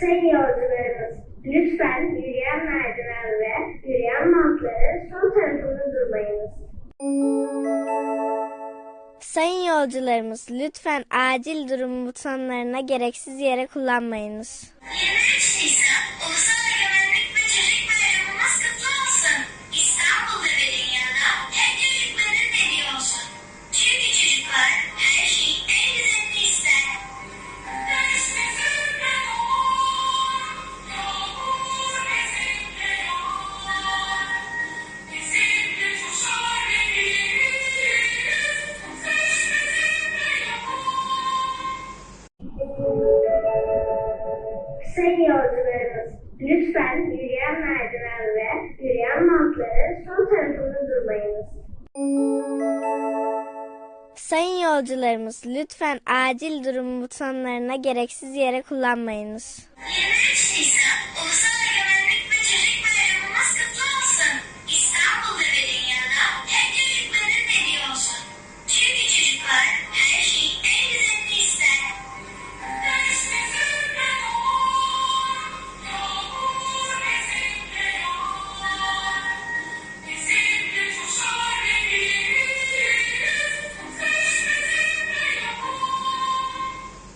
Sayın yolcularımız, lütfen yürüyen merdiven ve yürüyen bantları son tarafında durmayınız. Sayın yolcularımız, lütfen acil durum butonlarına gereksiz yere kullanmayınız. 23 Nisan Ulusal Sayın yolcularımız, lütfen yürüyen merdiven ve yürüyen bantları son tarafında durmayınız. Sayın yolcularımız, lütfen acil durum butonlarına gereksiz yere kullanmayınız. 23 Nisan Ulusal